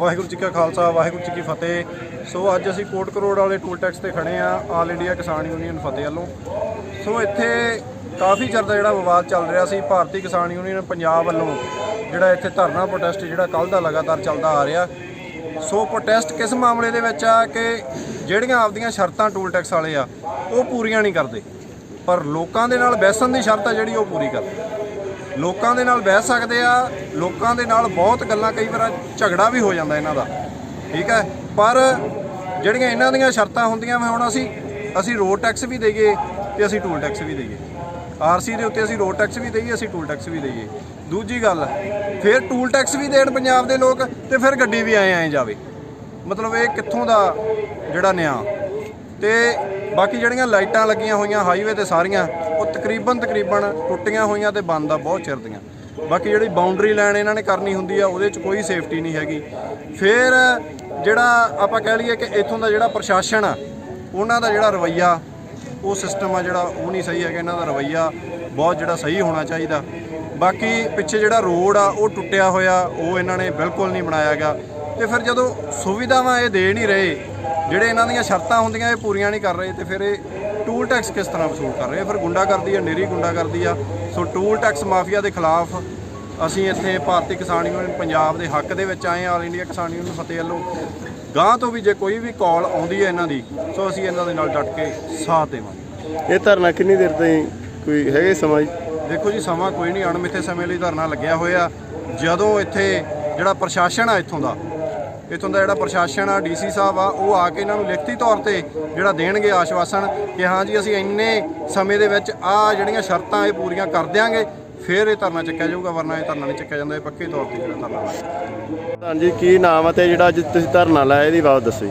ਵਾਹਿਗੁਰੂ ਜੀ ਕਾ ਖਾਲਸਾ, ਵਾਹਿਗੁਰੂ ਜੀ ਕੀ ਫਤਿਹ। ਸੋ ਅੱਜ ਅਸੀਂ ਕੋਟ ਕਰੋੜ ਵਾਲੇ ਟੂਲ ਟੈਕਸ ਤੇ ਖੜੇ ਆ ਆਲ ਇੰਡੀਆ ਕਿਸਾਨ ਯੂਨੀਅਨ ਫਤਿਹ ਵੱਲੋਂ। ਸੋ ਇੱਥੇ ਕਾਫੀ ਚਿਰ ਦਾ ਜਿਹੜਾ ਵਿਵਾਦ ਚੱਲ ਰਿਹਾ ਸੀ, ਭਾਰਤੀ ਕਿਸਾਨ ਯੂਨੀਅਨ ਪੰਜਾਬ ਵੱਲੋਂ ਜਿਹੜਾ ਇੱਥੇ ਧਰਨਾ ਪ੍ਰੋਟੈਸਟ ਜਿਹੜਾ ਕੱਲ ਦਾ ਲਗਾਤਾਰ ਚੱਲਦਾ ਆ ਰਿਹਾ। ਸੋ ਪ੍ਰੋਟੈਸਟ ਕਿਸ ਮਾਮਲੇ ਦੇ ਵਿੱਚ ਆ ਕਿ ਜਿਹੜੀਆਂ ਆਪਦੀਆਂ ਸ਼ਰਤਾਂ ਟੂਲ ਟੈਕਸ ਵਾਲੇ ਆ, ਉਹ ਪੂਰੀਆਂ ਨਹੀਂ ਕਰਦੇ। ਪਰ ਲੋਕਾਂ ਦੇ ਨਾਲ ਬਹਿਸਣ ਦੀ ਸ਼ਰਤ ਆ ਜਿਹੜੀ, ਉਹ ਪੂਰੀ ਕਰਦੇ। ਲੋਕਾਂ ਦੇ ਨਾਲ ਬਹਿ ਸਕਦੇ ਆ, ਲੋਕਾਂ ਦੇ ਨਾਲ ਬਹੁਤ ਗੱਲਾਂ, ਕਈ ਵਾਰ ਝਗੜਾ ਵੀ ਹੋ ਜਾਂਦਾ ਇਹਨਾਂ ਦਾ, ਠੀਕ ਹੈ? ਪਰ ਜਿਹੜੀਆਂ ਇਹਨਾਂ ਦੀਆਂ ਸ਼ਰਤਾਂ ਹੁੰਦੀਆਂ ਵਾ, ਹੁਣ ਅਸੀਂ ਅਸੀਂ ਰੋਡ ਟੈਕਸ ਵੀ ਦੇਈਏ ਤੇ ਅਸੀਂ ਟੂਲ ਟੈਕਸ ਵੀ ਦੇਈਏ। ਆਰਸੀ ਦੇ ਉੱਤੇ ਅਸੀਂ ਰੋਡ ਟੈਕਸ ਵੀ ਦੇਈਏ, ਅਸੀਂ ਟੂਲ ਟੈਕਸ ਵੀ ਦੇਈਏ। ਦੂਜੀ ਗੱਲ, ਫਿਰ ਟੂਲ ਟੈਕਸ ਵੀ ਦੇਣ ਪੰਜਾਬ ਦੇ ਲੋਕ ਤੇ ਫਿਰ ਗੱਡੀ ਵੀ ਆਏ ਆਏ ਜਾਵੇ। ਮਤਲਬ ਇਹ ਕਿੱਥੋਂ ਦਾ ਜਿਹੜਾ ਨਿਆਂ। ਤੇ ਬਾਕੀ ਜਿਹੜੀਆਂ ਲਾਈਟਾਂ ਲੱਗੀਆਂ ਹੋਈਆਂ ਹਾਈਵੇ ਤੇ ਸਾਰੀਆਂ ਉਹ ਤਕਰੀਬਨ ਤਕਰੀਬਨ ਟੁੱਟੀਆਂ ਹੋਈਆਂ ਤੇ ਬੰਦ ਆ, ਬਹੁਤ ਚਿਰ ਦੀਆਂ। ਬਾਕੀ ਜਿਹੜੀ ਬਾਉਂਡਰੀ ਲਾਈਨ ਇਹਨਾਂ ਨੇ ਕਰਨੀ ਹੁੰਦੀ ਆ, ਉਹਦੇ 'ਚ ਕੋਈ ਸੇਫਟੀ ਨਹੀਂ ਹੈਗੀ। ਫਿਰ ਜਿਹੜਾ ਆਪਾਂ ਕਹਿ ਲਈਏ ਕਿ ਇੱਥੋਂ ਦਾ ਜਿਹੜਾ ਪ੍ਰਸ਼ਾਸਨ ਆ, ਉਹਨਾਂ ਦਾ ਜਿਹੜਾ ਰਵੱਈਆ, ਉਹ ਸਿਸਟਮ ਆ ਜਿਹੜਾ, ਉਹ ਨਹੀਂ ਸਹੀ ਹੈਗਾ, ਇਹਨਾਂ ਦਾ ਰਵੱਈਆ ਬਹੁਤ ਜਿਹੜਾ ਸਹੀ ਹੋਣਾ ਚਾਹੀਦਾ। ਬਾਕੀ ਪਿੱਛੇ ਜਿਹੜਾ ਰੋਡ ਆ, ਉਹ ਟੁੱਟਿਆ ਹੋਇਆ, ਉਹ ਇਹਨਾਂ ਨੇ ਬਿਲਕੁਲ ਨਹੀਂ ਬਣਾਇਆ ਗਿਆ ਤੇ ਫਿਰ ਜਦੋਂ ਸੁਵਿਧਾਵਾਂ ਇਹ ਦੇ ਨਹੀਂ ਰਹੇ, ਜਿਹੜੇ ਇਹਨਾਂ ਦੀਆਂ ਸ਼ਰਤਾਂ ਹੁੰਦੀਆਂ, ਇਹ ਪੂਰੀਆਂ ਨਹੀਂ ਕਰ ਰਹੇ, ਤੇ ਫਿਰ ਇਹ ਟੂਲ ਟੈਕਸ ਕਿਸ ਤਰ੍ਹਾਂ ਵਸੂਲ ਕਰ ਰਹੇ ਆ? ਫਿਰ ਗੁੰਡਾ ਕਰਦੀ ਆ ਨੇਰੀ ਗੁੰਡਾ ਕਰਦੀ ਆ। ਸੋ ਟੂਲ ਟੈਕਸ ਮਾਫੀਆ ਦੇ ਖਿਲਾਫ ਅਸੀਂ ਇੱਥੇ ਭਾਰਤੀ ਕਿਸਾਨ ਯੂਨੀਅਨ ਪੰਜਾਬ ਦੇ ਹੱਕ ਦੇ ਵਿੱਚ ਆਏ ਆ ਆਲ ਇੰਡੀਆ ਕਿਸਾਨ ਯੂਨੀਅਨ ਫਤਿਹ ਵੱਲੋਂ। ਗਾਂ ਤੋਂ ਵੀ ਜੇ ਕੋਈ ਵੀ ਕਾਲ ਆਉਂਦੀ ਹੈ ਇਹਨਾਂ ਦੀ ਸੋ ਅਸੀਂ ਇਹਨਾਂ ਦੇ ਨਾਲ ਡਟ ਕੇ ਸਾਥ ਦੇਵਾਂਗੇ। ਇਹ ਧਰਨਾ ਕਿੰਨੀ ਦੇਰ ਤਾਈਂ ਕੋਈ ਹੈਗੇ ਸਮਾਂ ਜੀ? ਦੇਖੋ ਜੀ ਸਮਾਂ ਕੋਈ ਨਹੀਂ ਅਣਮਿੱਥੇ ਸਮੇਂ ਲਈ ਧਰਨਾ ਲੱਗਿਆ ਹੋਇਆ। ਜਦੋਂ ਇੱਥੇ ਜਿਹੜਾ ਪ੍ਰਸ਼ਾਸਨ ਆ ਇੱਥੋਂ ਦਾ ਇੱਥੋਂ ਦਾ ਜਿਹੜਾ ਪ੍ਰਸ਼ਾਸਨ ਆ ਡੀਸੀ ਸਾਹਿਬ ਆ ਉਹ ਆ ਕੇ ਇਹਨਾਂ ਨੂੰ ਲਿਖਤੀ ਤੌਰ ਤੇ ਜਿਹੜਾ ਦੇਣਗੇ ਆਸ਼ਵਾਸਨ ਕਿ ਹਾਂ ਜੀ ਅਸੀਂ ਇੰਨੇ ਸਮੇਂ ਦੇ ਵਿੱਚ ਆ ਜਿਹੜੀਆਂ ਸ਼ਰਤਾਂ ਇਹ ਪੂਰੀਆਂ ਕਰ ਦਿਆਂਗੇ ਫਿਰ ਇਹ ਧਰਨਾ ਚੱਕਿਆ ਜਾਊਗਾ ਵਰਨਾ ਇਹ ਧਰਨਾ ਨਹੀਂ ਚੱਕਿਆ ਜਾਂਦਾ ਇਹ ਪੱਕੇ ਤੌਰ ਤੇ ਜਿਹੜਾ ਧਰਨਾ ਲੱਗਦਾ ਹਾਂਜੀ ਕੀ ਨਾਮ ਹੈ ਤੇ ਜਿਹੜਾ ਅੱਜ ਤੁਸੀਂ ਧਰਨਾ ਲਾਇਆ ਇਹਦੀ ਬਾਤ ਦੱਸੋ ਜੀ।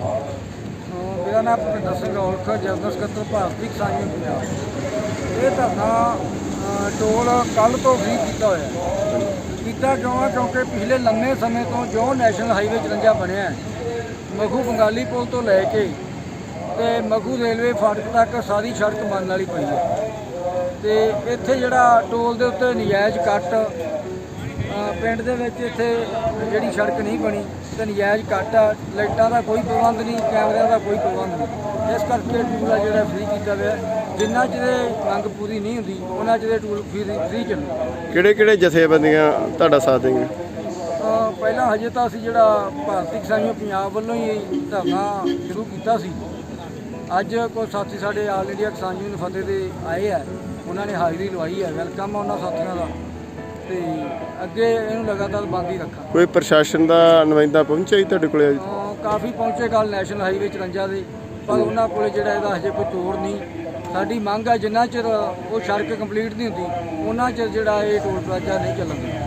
ਮੇਰਾ ਨਾਮ ਭੁਪਿੰਦਰ ਸਿੰਘ ਔਲਖ ਜਨਰਲ ਸਕੱਤਰ ਭਾਰਤੀ ਕਿਸਾਨ ਯੂਨੀਅਨ ਪੰਜਾਬ। ਇਹ ਧਰਨਾ ਟੋਲ ਕੱਲ ਤੋਂ ਫ੍ਰੀ ਕੀਤਾ ਹੋਇਆ ਹੈ। ਕੀਤਾ ਕਿਉਂ ਹੈ ਕਿਉਂਕਿ ਪਿਛਲੇ ਲੰਮੇ ਸਮੇਂ ਤੋਂ ਜੋ ਨੈਸ਼ਨਲ ਹਾਈਵੇ 54 ਬਣਿਆ ਹੈ, ਮਖੂ ਬੰਗਾਲੀ ਪੁਲ ਤੋਂ ਲੈ ਕੇ ਤੇ ਮਖੂ ਰੇਲਵੇ ਫਾਟਕ ਤੱਕ ਸਾਰੀ ਸੜਕ ਬਣਨ ਵਾਲੀ ਪਈ ਹੈ। ਤੇ ਇੱਥੇ ਜਿਹੜਾ ਟੋਲ ਦੇ ਉੱਤੇ ਨਜਾਇਜ਼ ਕੱਟ ਪਿੰਡ ਦੇ ਵਿੱਚ ਇੱਥੇ ਜਿਹੜੀ ਸੜਕ ਨਹੀਂ ਬਣੀ ਤੇ ਨਜਾਇਜ਼ ਕੱਟ ਆ ਲਾਈਟਾਂ ਦਾ ਕੋਈ ਪ੍ਰਬੰਧ ਨਹੀਂ ਕੈਮਰਿਆਂ ਦਾ ਕੋਈ ਪ੍ਰਬੰਧ ਨਹੀਂ। ਇਸ ਕਰਕੇ ਟੂਲ ਆ ਜਿਹੜਾ ਫ੍ਰੀ ਕੀਤਾ ਹੋਇਆ। ਜਿੰਨਾ ਚਿਰ ਮੰਗ ਪੂਰੀ ਨਹੀਂ ਹੁੰਦੀ ਉਹਨਾਂ ਚਿਰ ਟੂਲ ਫ੍ਰੀ ਚੱਲੂ। ਕਿਹੜੇ ਕਿਹੜੇ ਜਥੇਬੰਦੀਆਂ ਤੁਹਾਡਾ ਸਾਥ ਦੇਣਗੇ ਪਹਿਲਾਂ ਹਜੇ ਤਾਂ ਅਸੀਂ ਜਿਹੜਾ ਭਾਰਤੀ ਕਿਸਾਨ ਪੰਜਾਬ ਵੱਲੋਂ ਹੀ ਧਰਨਾ ਸ਼ੁਰੂ ਕੀਤਾ ਸੀ। ਅੱਜ ਕੋਈ ਸਾਥੀ ਸਾਡੇ ਆਲ ਇੰਡੀਆ ਕਿਸਾਨ ਯੂਨੀਅਨ ਫਤਿਹ ਦੇ ਆਏ ਆ। ਉਹਨਾਂ ਨੇ ਹਾਜ਼ਰੀ ਲਵਾਈ ਹੈ ਵੈਲਕਮ ਆ ਉਹਨਾਂ ਸਾਥੀਆਂ ਦਾ। ਤੇ ਅੱਗੇ ਇਹਨੂੰ ਲਗਾਤਾਰ ਬੰਦ ਹੀ ਰੱਖਾਂ। ਕੋਈ ਪ੍ਰਸ਼ਾਸਨ ਦਾ ਨੁਮਾਇੰਦਾ ਪਹੁੰਚਿਆ ਜੀ ਤੁਹਾਡੇ ਕੋਲੇ ਕਾਫੀ ਪਹੁੰਚੇ ਕੱਲ ਨੈਸ਼ਨਲ ਹਾਈਵੇ 54 ਦੇ। ਪਰ ਉਹਨਾਂ ਕੋਲੇ ਜਿਹੜਾ ਇਹਦਾ ਹਜੇ ਕੋਈ ਤੋੜ ਨਹੀਂ। ਸਾਡੀ ਮੰਗ ਹੈ ਜਿੰਨਾ ਚਿਰ ਉਹ ਸੜਕ ਕੰਪਲੀਟ ਨਹੀਂ ਹੁੰਦੀ, ਉਹਨਾਂ ਚਿਰ ਜਿਹੜਾ ਇਹ ਟੋਲ ਪਲਾਜ਼ਾ ਨਹੀਂ ਚੱਲਣ